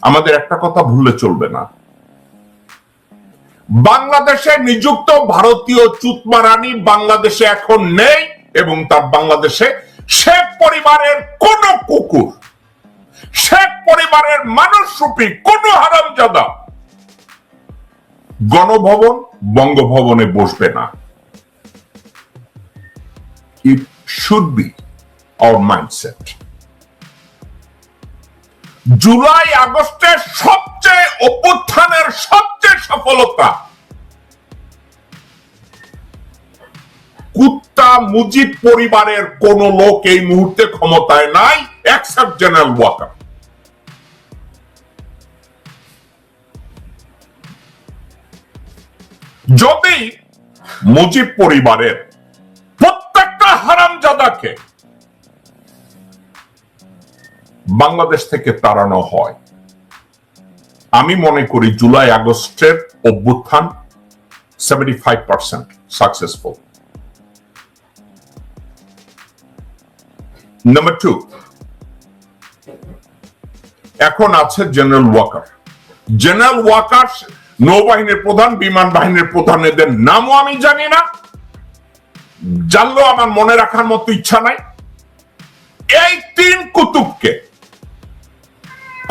আমাদের একটা কথা ভুললে চলবে না। বাংলাদেশে নিযুক্ত ভারতীয় চুতমারানি বাংলাদেশে এখন নেই এবং তার বাংলাদেশে শেখ পরিবারের কোন কুকুর, শেখ পরিবারের মানুষ রূপী কোন হারামজাদা গণভবন, বঙ্গভবনে বসবে না। It should be our mindset July আগস্টের সবচেয়ে অভ্যুত্থানের সবচেয়ে সফলতা। কুত্তা মুজিব পরিবারের কোন লোক এই মুহূর্তে ক্ষমতায় নাই এক্সেপ্ট জেনারেল ওয়াকার যদি মুজিব পরিবারের প্রত্যেকটা হারামজাদাকে বাংলাদেশ থেকে তাড়ানো হয়। আমি মনে করি জুলাই আগস্টের অভ্যুত্থান seventy five percent successful number two এখন আছে জেনারেল ওয়াকার জেনারেল ওয়াকার নৌবাহিনীর প্রধান, বিমান বাহিনীর প্রধান, এদের নামও আমি জানি না। জানলেও আমার মনে রাখার মতো ইচ্ছা নাই। এই তিন কুতুবকে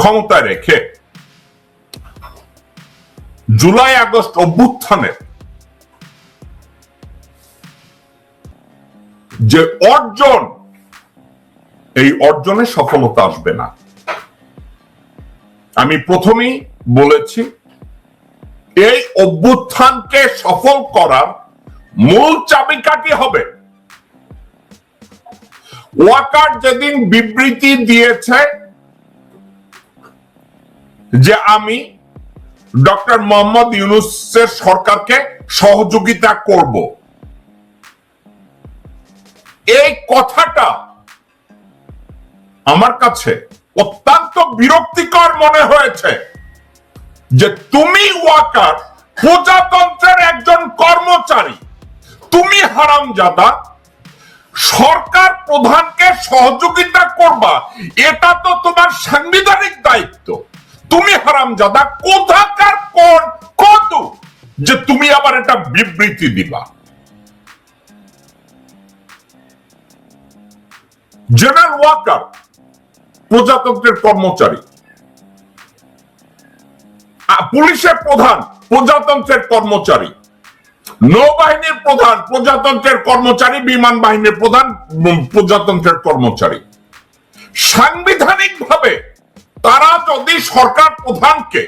ক্ষমতায় রেখে জুলাই আগস্ট অভ্যুত্থানের যে অর্জন, এই অর্জনে সফলতা আসবে না। আমি প্রথমেই বলেছি, এই অভ্যুত্থানকে সফল করার মূল চাবিকাঠি হবে। ওয়াকার যেদিন বিবৃতি দিয়েছে যে আমি ডক্টর মোহাম্মদ ইউনুসের সরকারকে সহযোগিতা করব। এই কথাটা আমার কাছে অত্যন্ত বিরক্তিকর মনে হয়েছে যে তুমি ওয়াকার, প্রজাতন্ত্রের একজন কর্মচারী, তুমি হারামজাদা, সরকার প্রধানকে সহযোগিতা করবা, এটা তো তোমার সাংবিধানিক দায়িত্ব। তুমি হারামজাদা, কোথাকার কোন কত যে তুমি আবার এটা বিবৃতি দিবা? জেনারেল ওয়াকার প্রজাতন্ত্রের কর্মচারী। পুলিশের প্রধান, প্রজাতন্ত্রের কর্মচারী। নৌবাহিনীর প্রধান, প্রজাতন্ত্রের কর্মচারী, বিমান বাহিনীর প্রধান প্রজাতন্ত্রের কর্মচারী। সাংবিধানিক ভাবে তারা যদি সরকার প্রধানকে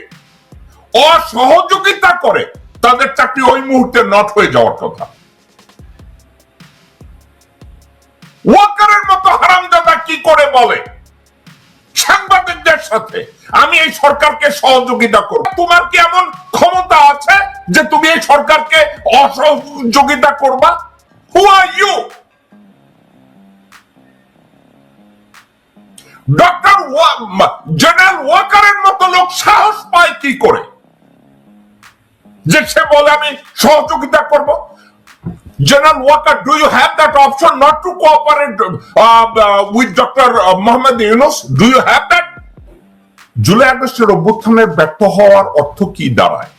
অসহযোগিতা করে, তাদের চাকরি ওই মুহূর্তে নট হয়ে যাওয়ার কথা। ওয়াকারের মতো হারামজাদা কি করে বলে? সাংবাদিকদের সাথে আমি এই সরকারকে সহযোগিতা করব। তোমার কি এমন ক্ষমতা আছে যে তুমি এই সরকারকে অসহযোগিতা করবা? Who are you doctor general ওয়াকারের মতো লোক সাহস পায় কি করে যে সে বলে আমি সহযোগিতা করব do you have that option not to cooperate uh, uh, with Dr. Mohammed Yunus? Do you have that? July আগস্টের অভ্যুত্থানের ব্যর্থ হওয়ার অর্থ কি দাঁড়ায়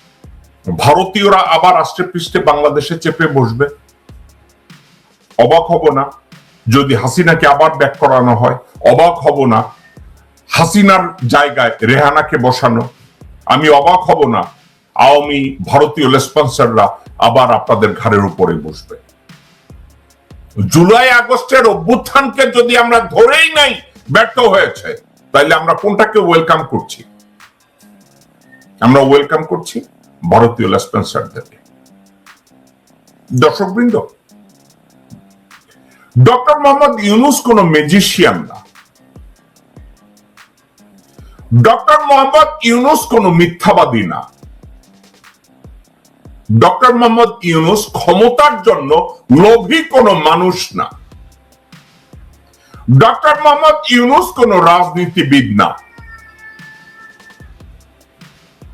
ভারতীয়রা আবার আষ্টে পৃষ্ঠে বাংলাদেশে চেপে বসবে অবাক হব না যদি হাসিনাকে আবার ব্যাক করানো হয়, অবাক হব না। হাসিনার জায়গায় রেহানাকে বসানো। আমি অবাক হব না, আওয়ামী ভারতীয় লেসপন্সাররা আবার আপনাদের ঘাড়ের উপরে বসবে। জুলাই আগস্টের অভ্যুত্থানকে যদি আমরা ধরেই নাই, ব্যর্থ হয়েছে, তাইলে আমরা কোনটাকে ওয়েলকাম করছি? আমরা ওয়েলকাম করছি ভারতীয় লেসপেন্সারদেরকে। দর্শকবৃন্দ ডক্টর মোহাম্মদ ইউনুস কোন ম্যাজিশিয়ান না। ডক্টর মোহাম্মদ ইউনুস কোন মিথ্যাবাদী না। ডক্টর মোহাম্মদ ইউনুস ক্ষমতার জন্য লোভী কোন মানুষ না। ডক্টর মোহাম্মদ ইউনুস কোন রাজনীতিবিদ না।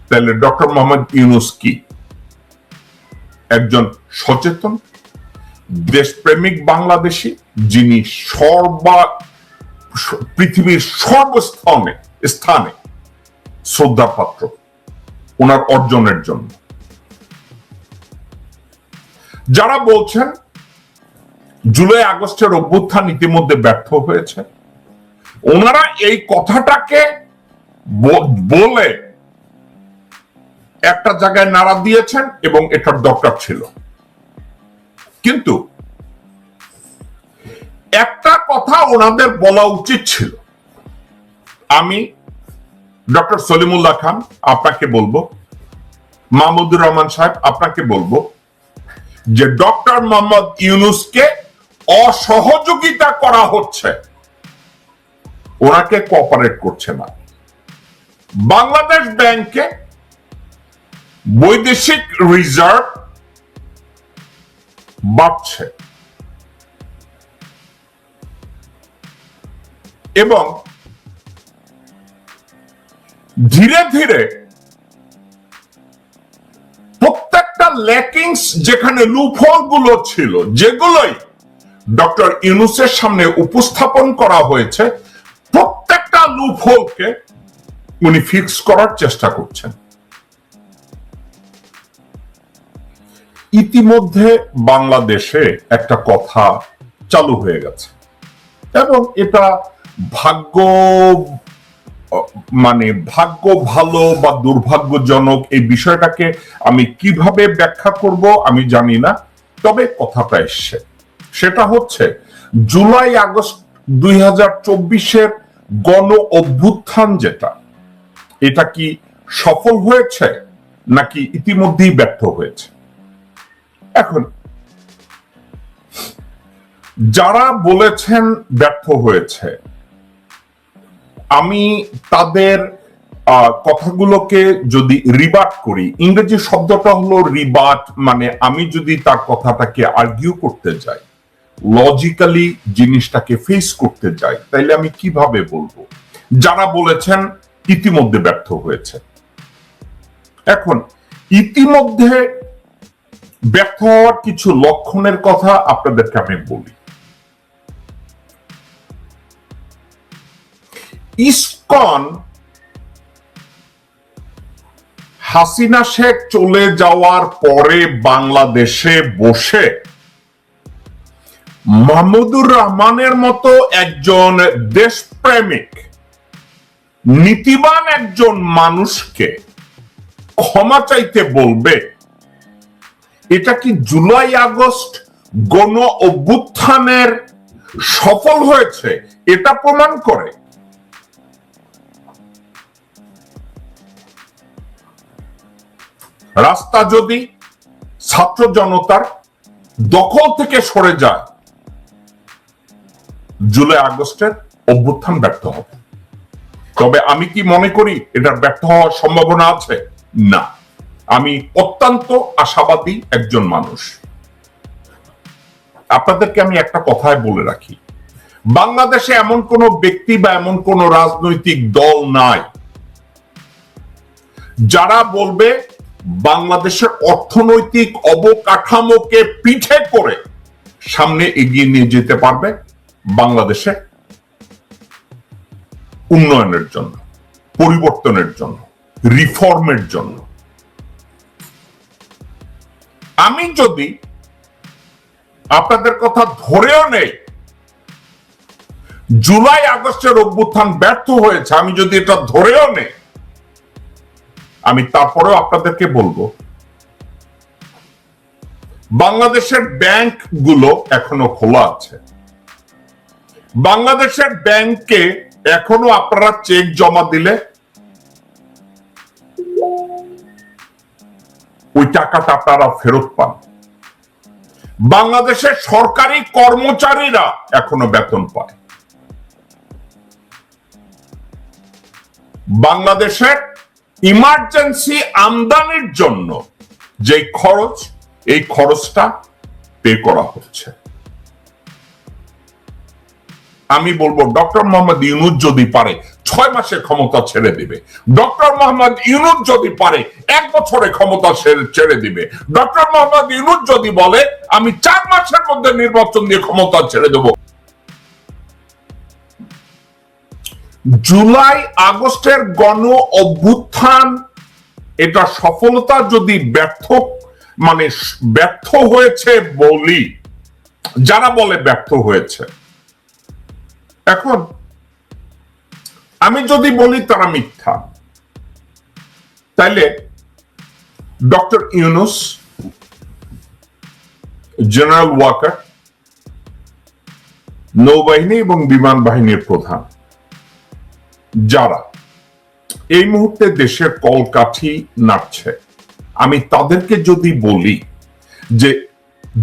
তাহলে ডক্টর মোহাম্মদ ইউনুস কি? একজন সচেতন দেশপ্রেমিক বাংলাদেশী যিনি সর্বা পৃথিবীর সর্বস্থানে স্থানে শ্রদ্ধার পাত্র, ওনার অর্জনের জন্য। যারা বলছেন জুলাই আগস্টের অভ্যুত্থান ইতিমধ্যে ব্যর্থ হয়েছে, ওনারা এই কথাটাকে বলে একটা জায়গায় নাড়া দিয়েছেন এবং এটার দরকার ছিল। কিন্তু একটা কথা ওনাদের বলা উচিত ছিল। আমি ডক্টর সলিমুল্লাহ খান, আপনাকে বলব, মাহমুদুর রহমান সাহেব, আপনাকে বলব, যে ডক্টর মোহাম্মদ ইউনুসকে অসহযোগিতা করা হচ্ছে, ওনাকে কোঅপারেট করছে না। বাংলাদেশ ব্যাংকে বৈদেশিক রিজার্ভ বাড়ছে। এবং ধীরে ধীরে প্রত্যেকটা ল্যাকিংস যেখানে লুফলগুলো ছিল, যেগুলোই ডক্টর ইউনুসের সামনে উপস্থাপন করা হয়েছে, প্রত্যেকটা লুফলকে উনি ফিক্স করার চেষ্টা করছেন। ইতিমধ্যে বাংলাদেশে একটা কথা চালু হয়ে গেছে। এবং এটা ভাগ্য মানে ভাগ্য ভালো বা দুর্ভাগ্যজনক এই বিষয়টাকে আমি কীভাবে ব্যাখ্যা করব আমি জানি না, তবে কথাটা এসছে। সেটা হচ্ছে, জুলাই, আগস্ট দুই হাজার চব্বিশের গণ অভ্যুত্থান যেটা, এটা কি সফল হয়েছে নাকি ইতিমধ্যেই ব্যর্থ হয়েছে? এখন, যারা বলেছেন ব্যর্থ হয়েছে, আমি তাদের কথাগুলোকে যদি রিবাট করি, ইংরেজি শব্দটা হলো রিবাট মানে আমি যদি তার কথাটাকে আর্গিউ করতে যাই, লজিক্যালি জিনিসটাকে ফেস করতে যাই, তাইলে আমি কীভাবে বলব? যারা বলেছেন ইতিমধ্যে ব্যর্থ হয়েছে। এখন, ইতিমধ্যে ব্যর্থ হওয়ার কিছু লক্ষণের কথা আপনাদেরকে আমি বলি। ইসকন হাসিনা শেখ চলে যাওয়ার পরে বাংলাদেশে বসে মাহমুদুর রহমানের মতো একজন দেশপ্রেমিক, নীতিবান একজন মানুষকে ক্ষমা চাইতে বলবে এটা কি জুলাই আগস্ট গণ অভ্যুত্থানের সফল হয়েছে? এটা প্রমাণ করে। রাস্তা যদি ছাত্র জনতার দখল থেকে সরে যায়, জুলাই আগস্টের অভ্যুত্থান ব্যর্থ হবে। তবে আমি কি মনে করি এটার ব্যর্থ হওয়ার সম্ভাবনা আছে? না। আমি অত্যন্ত আশাবাদী একজন মানুষ। আপনাদেরকে আমি একটা কথায় বলে রাখি। বাংলাদেশে এমন কোন ব্যক্তি বা এমন কোন রাজনৈতিক দল নাই। যারা বলবে বাংলাদেশের অর্থনৈতিক অবকাঠামোকে পিঠে করে সামনে এগিয়ে নিয়ে যেতে পারবে বাংলাদেশে উন্নয়নের জন্য, পরিবর্তনের জন্য রিফর্মের জন্য। আমি যদি আপনাদের কথা ধরেও নেই, জুলাই আগস্টের অভ্যুত্থান ব্যর্থ হয়েছে, আমি যদি এটা ধরেও নেই, আমি তারপরেও আপনাদেরকে বলব, বাংলাদেশের ব্যাংকগুলো এখনও খোলা আছে। বাংলাদেশের ব্যাংকে এখনও আপনারা চেক জমা দিলে টাকাটা আপনারা ফেরত পান। বাংলাদেশের সরকারি কর্মচারীরা এখনও বেতন পায়। বাংলাদেশের ইমার্জেন্সি আমদানির জন্য যে খরচ, এই খরচটা পে করা হচ্ছে। আমি বলব, ডক্টর মোহাম্মদ ইউনুস যদি পারে ছয় মাসে ক্ষমতা ছেড়ে দিবে। ডক্টর মোহাম্মদ ইউনুস যদি পারে, এক বছরে ক্ষমতা ছেড়ে- দিবে। ডক্টর মোহাম্মদ ইউনুস যদি বলে, আমি চার মাসের মধ্যে নির্বাচন দিয়ে ক্ষমতা ছেড়ে দেব। জুলাই আগস্টের গণ অভ্যুত্থান, এটা সফলতা যদি ব্যর্থ মানে ব্যর্থ হয়েছে বলি, যারা বলে ব্যর্থ হয়েছে। এখন আমি যদি বলি তারা মিথ্যা, তাইলে ডক্টর ইউনুস, জেনারেল ওয়াকার, নৌবাহিনী এবং বিমান বাহিনীর প্রধান, যারা এই মুহূর্তে দেশের কলকাঠি নাড়ছে, আমি তাদেরকে যদি বলি যে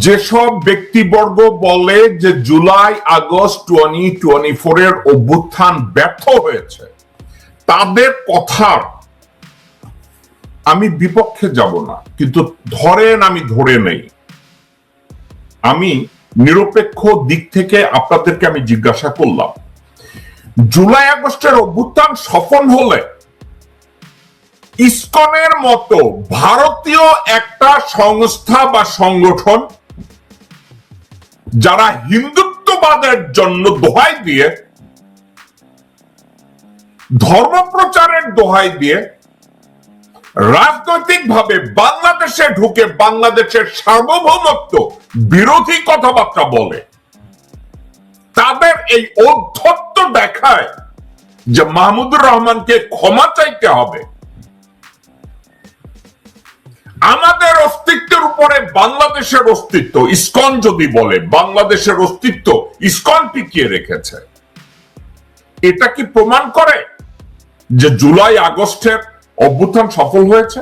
যেসব ব্যক্তিবর্গ বলে যে July, August twenty twenty four এর অভ্যুত্থান ব্যর্থ হয়েছে, তাদের কথার আমি বিপক্ষে যাব না, কিন্তু ধরেন আমি ধরে নেই। আমি নিরপেক্ষ দিক থেকে আপনাদেরকে আমি জিজ্ঞাসা করলাম, জুলাই, আগস্টের অভ্যুত্থান সফল হলে ইসকনের মতো ভারতীয় একটা সংস্থা বা সংগঠন যারা হিন্দুত্ববাদের জন্য দোহাই দিয়ে, ধর্মপ্রচারের দোহাই দিয়ে রাজনৈতিকভাবে বাংলাদেশে ঢুকে বাংলাদেশের সার্বভৌমত্ব বিরোধী কথাবার্তা বলে, তাদের এই অধ্যত্ত দেখায় যে মাহমুদুর রহমানকে ক্ষমা চাইতে হবে। আমাদের অস্তিত্বের উপরে বাংলাদেশের অস্তিত্ব, ইস্কন যদি বলে, বাংলাদেশের অস্তিত্ব ইস্কন টিকিয়ে রেখেছে। এটা কি প্রমাণ করে যে জুলাই আগস্টের অভ্যুত্থান সফল হয়েছে?